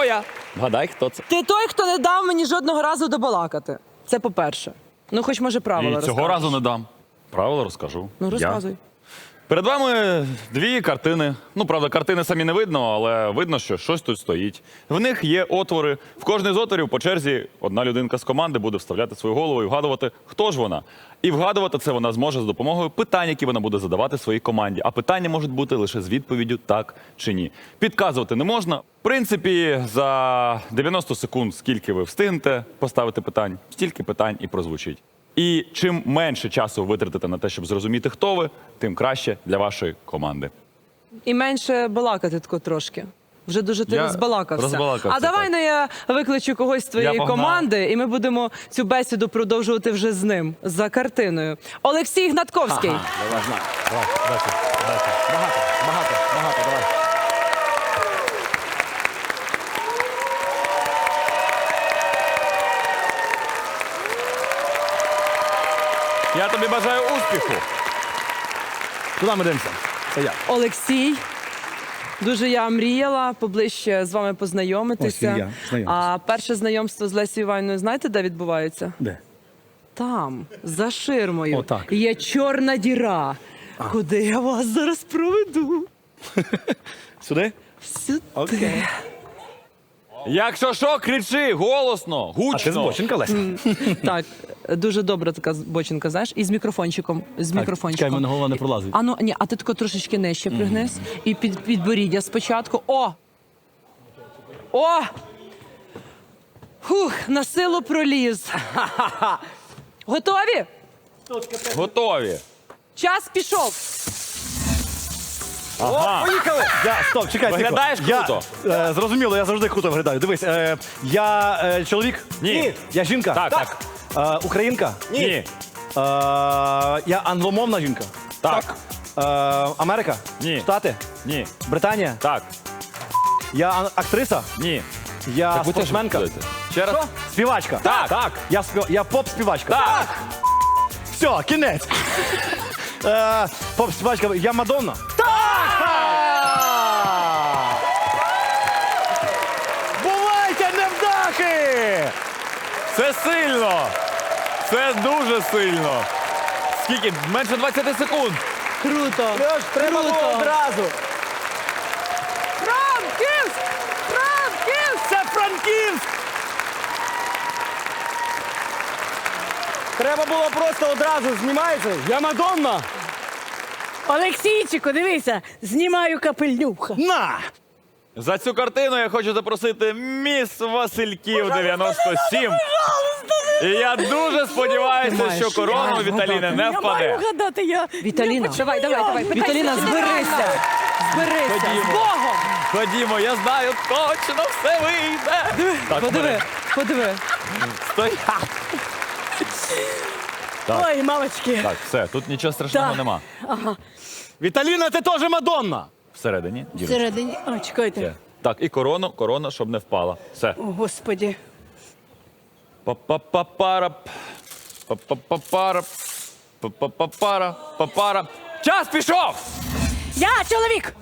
хто я? Вгадай, хто це. Ти той, хто не дав мені жодного разу добалакати. Це по-перше. Ну, хоч може правила І цього разу не дам. Правила розкажу. Ну, Я. розказуй. Перед вами дві картини. Ну, правда, картини самі не видно, але видно, що щось тут стоїть. В них є отвори. В кожний з отворів по черзі одна людинка з команди буде вставляти свою голову і вгадувати, хто ж вона. І вгадувати це вона зможе з допомогою питань, які вона буде задавати своїй команді. А питання можуть бути лише з відповіддю так чи ні. Підказувати не можна. В принципі, за 90 секунд, скільки ви встигнете поставити питань, стільки питань і прозвучить. І чим менше часу витратите на те, щоб зрозуміти, хто ви, тим краще для вашої команди. І менше балакати тако трошки. Вже дуже ти Я розбалакався. розбалакався, а давай так. ну, я викличу когось з твоєї погнав. команди, і ми будемо цю бесіду продовжувати вже з ним за картиною. Олексій Гнатковський. Давай, знай. Давай, дайте, дайте. Багато, багато, багато, давай. Я тобі бажаю успіху. Куди ми дивимося? Це я. Олексій. Дуже я мріяла поближче з вами Ось познайомитися. і я. Знайомтесь. А перше знайомство з Лесією Іванівною знаєте, де відбувається? Де? Там, за ширмою, Отак. є чорна діра. Куди я вас зараз проведу? Сюди? Сюди. Окей. Якщо що, кричи голосно, гучно. А ти збочинка, Леся? Так, дуже добра така бочинка, знаєш, і з мікрофончиком. З Чекай, мікрофончиком. мене голова не пролазить. А ну ні, а ти тако трошечки нижче пригнись. І під підборіддя спочатку. О! О! Фух, на силу проліз. Готові? Готові. Час пішов. Ага. Поїхали! Я, стоп, чекай, Виглядаєш тихо. круто? Я, е, зрозуміло, я завжди круто виглядаю. Дивись, е, я е, чоловік? Ні. Я жінка? Так, так. Е, українка? Ні. Е, я англомовна жінка? Так. Е, Америка? Ні. Штати? Ні. Британія? Так. Я ан- актриса? Ні. Я Так ви теж спортсменка? Ще раз. Що? Співачка? Так. Так. Я, спів... я поп-співачка? Так. Все, кінець. Е, поп-співачка. Я Мадонна? Це сильно. Це дуже сильно. Скільки? Менше 20 секунд. Круто. треба Круто. було одразу. Франківськ! Франківськ! Це Франківськ! Треба було просто одразу знімається. Я Мадонна! Олексійчику, дивися, знімаю капельнюха. На! За цю картину я хочу запросити міс Васильків 97. І я дуже сподіваюся, що корона у Віталіни не Я маю впаде. я. Віталіна, давай, давай, давай. Віталіна, зберися. Зберися. Ходімо. З Богом. Ходімо, я знаю, точно все вийде. Так, Подиви, подиви. Стой. Ой, мамочки. Так, все, тут нічого страшного Так. нема. Віталіна, ти теж Мадонна! Всередині. дірочка. Всередині. О, чекайте. Так, і корону, корона, щоб не впала. Все. О, господі. Па-па-па-пара. Па-па-па-пара. Па-па-па-пара. Па-пара. Час пішов! Я чоловік!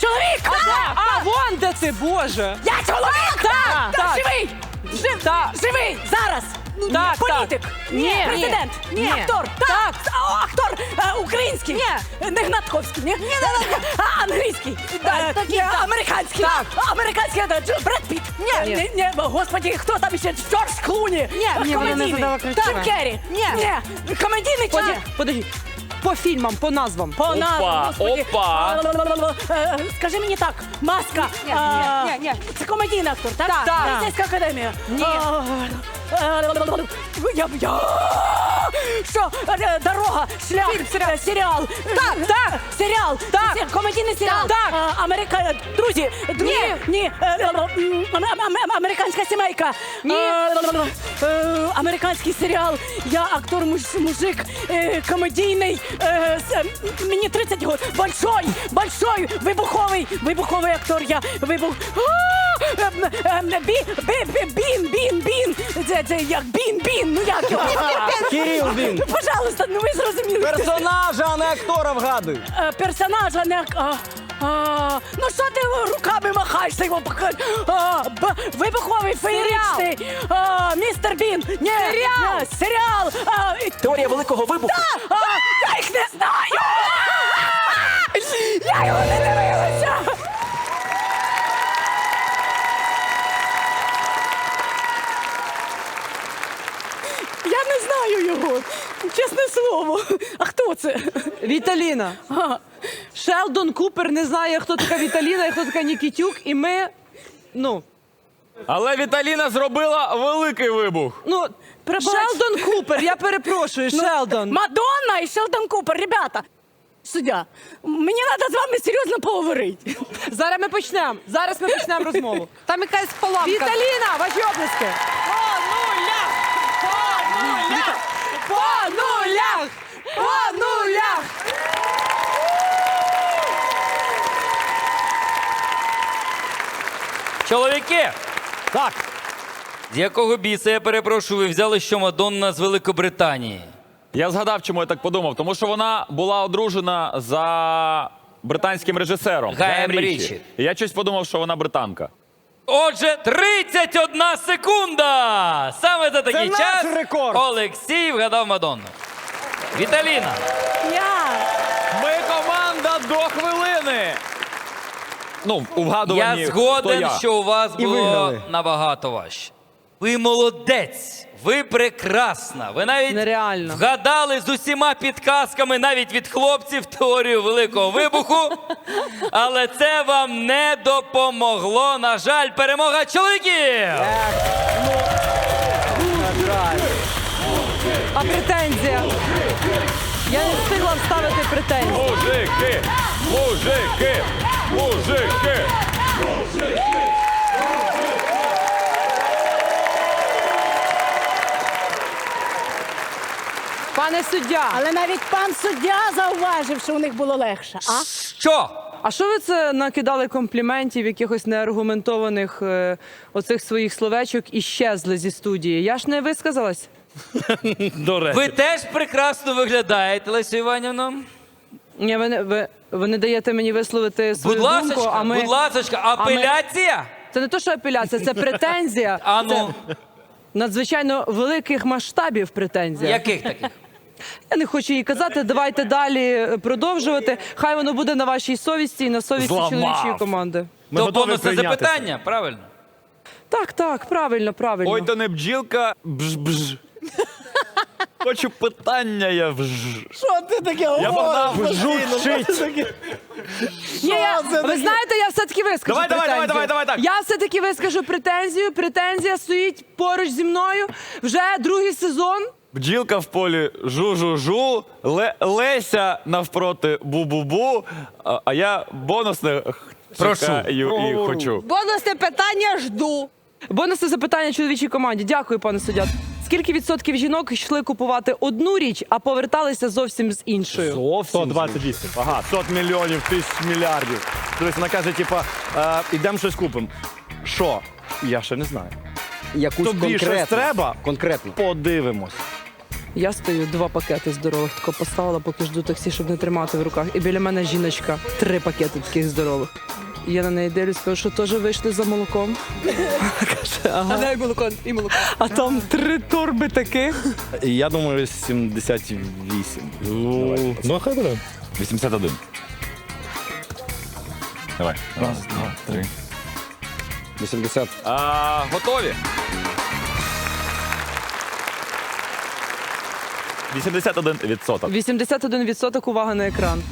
Чоловік! А, а, вон де ти, Боже. Я чоловік! Так, Та, так. Живий! Жив! Так. Живий! Зараз! Ну, Так, Політик! так. Ні, Ні, президент! ні, Ні, ні. актор! Так! О, актор! Е, Український! Ні! Не Гнатковський! Ні, ні, А, Англійський! Е, ні, Американський! Так! Американський! Так. Дж- Бред Піт! Ні, ні, ні, господі, хто там ще? Джордж Клуні! Ні, ні, вона не задала красиво. Джим Керрі! Ні! Ні! Комедійний чи? Подожди, подожди. По фільмам, по назвам. По назвам, Опа, господи. опа. Е, е, Скажи мені так, маска. Ні, а, ні, ні, ні. Це комедійний актор, так? Так, так. Поліцейська академія. Ні. А, е, Я, я... Що? Е, Дорога, шлях, серіал. серіал. Так, так. Серіал. Так. Се- Комедійний серіал. Так. А, Америка... Друзі, друзі. Ні. Е, е, м, ам- ам- Американська сімейка. Ні. Е, е, Американський серіал. Я актор муж- мужик, е, комедійний. е, с- Мені 30 років. Большой, большой, вибуховий, вибуховий актор. Я вибух. А, Бі, бі, бі, бін, бін, бін. Це, це як бін, бін. Ну як його? Кирил Бін. Пожалуйста, ну ви зрозуміли. Персонажа, а не актора вгадуй. Е, Персонажа не... ак- А, а, ну що ти руками махаєш? називається його пока- а, б- вибуховий феєричний а, містер Бін. Ні, серіал. серіал. А, і- Теорія великого вибуху. а, я їх не знаю. Я його не дивилася. Я не знаю його, чесне слово. А хто це? Віталіна. Шелдон Купер не знає, хто така Віталіна і хто така Нікітюк, і ми. Ну, Але Віталіна зробила великий вибух. ну. Шелдон Купер, я перепрошую, Шелдон. Мадонна і Шелдон Купер, ребята. Суддя, мені треба з вами серйозно поговорити. Зараз ми почнемо. Зараз ми почнемо розмову. Там якась поломка. Віталіна, ваші оплески. По нулях! По нулях! По нулях! По нулях! Чоловіки, Так, з якого біса, я перепрошую, ви взяли, що Мадонна з Великобританії? Я згадав, чому я так подумав, тому що вона була одружена за британським режисером Гаєм Річі. І я щось подумав, що вона британка. Отже, 31 секунда! Саме за такий наш час рекорд. Олексій вгадав Мадонну. Віталіна, Я. Ми команда до хвилини. Ну, у вгадуванні, я хто згоден, я. що у вас І було виграли. набагато важче. Ви молодець, ви прекрасна. Ви навіть Нереально. вгадали з усіма підказками, навіть від хлопців, теорію великого вибуху. Але це вам не допомогло. На жаль, перемога чоловіків. А претензія? Я не встигла вставити претензію. Мужики! Мужики! Мужики! Пане суддя, Але навіть пан суддя зауважив, що у них було легше. А? Що? а що ви це накидали компліментів, якихось неаргументованих е, оцих своїх словечок і щезли зі студії? Я ж не висказалась. до речі. Ви теж прекрасно виглядаєте, Лесю Іванівно. Ні, ви не, ви, ви не даєте мені висловити свою Будь думку, ласочка, а ми... будь ласочка, апеляція? Це не то, що апеляція, це претензія. А ну, Це надзвичайно великих масштабів претензія. яких таких? Я не хочу їй казати. Давайте далі продовжувати. Хай воно буде на вашій совісті і на совісті Зламав. чоловічої команди. Ми То готові бонусне прийняти це. запитання, правильно? Так, так, правильно, правильно. Ой, то не бджілка, бж-бж. Хочу питання, я вж. Що ти таке Я погнав. Жучить. Ні, я, ви знаєте, я все-таки вискажу Давай, давай, претензію. давай, давай, давай, так. Я все-таки вискажу претензію. Претензія стоїть поруч зі мною. Вже другий сезон. Бджілка в полі жу-жу-жу, Ле- Леся навпроти бу-бу-бу, а, а я бонусне х- Прошу. чекаю і хочу. Бонусне питання жду. Бонусне запитання чоловічій команді. Дякую, пане суддя. Скільки відсотків жінок йшли купувати одну річ, а поверталися зовсім з іншою? Зовсім 128. Ага, 100 мільйонів, тисяч мільярдів. Дивись, вона каже, типа, е, ідемо щось купимо. Що? Я ще не знаю. Якусь Тобі конкретну. щось треба? Конкретно. Подивимось. Я стою два пакети здорових, тако поставила, поки жду таксі, щоб не тримати в руках. І біля мене жіночка, три пакети таких здорових. Я на неї дивлюсь, кажу, що теж вийшли за молоком. Каже, ага. А молоко, і молоко. А там три торби таких. Я думаю, 78. Ну, ну хай буде. 81. Давай. Раз, два, три. 80. А, готові? 81 відсоток. 81% увага на екран.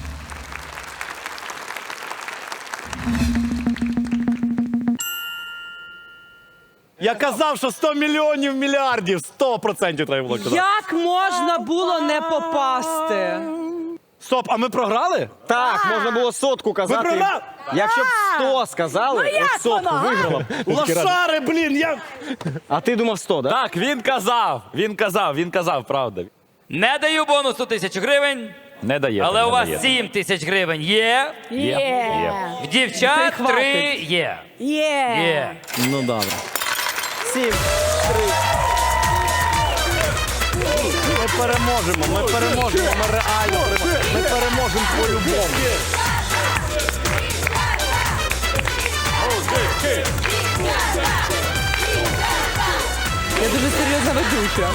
Я казав, що 100 мільйонів мільярдів. 100% треба було казати. Як можна було не попасти? Стоп, а ми програли? Так, можна було сотку казати. Ви програли? Якщо б 100 сказали, Ну, як от сотку воно, виграла. б. Лошари, блін, я... А ти думав 100, да? Так, він казав, він казав, він казав, правда. Не даю бонусу тисячу гривень, Не дає. але не у вас дає. 7 тисяч гривень є. Є. В дівчат Ти хватить. 3 є. Є. Є. Ну добре сім, три. Ми переможемо, ми переможемо, ми реально переможемо. Ми переможемо по-любому. Я дуже серйозна ведуча.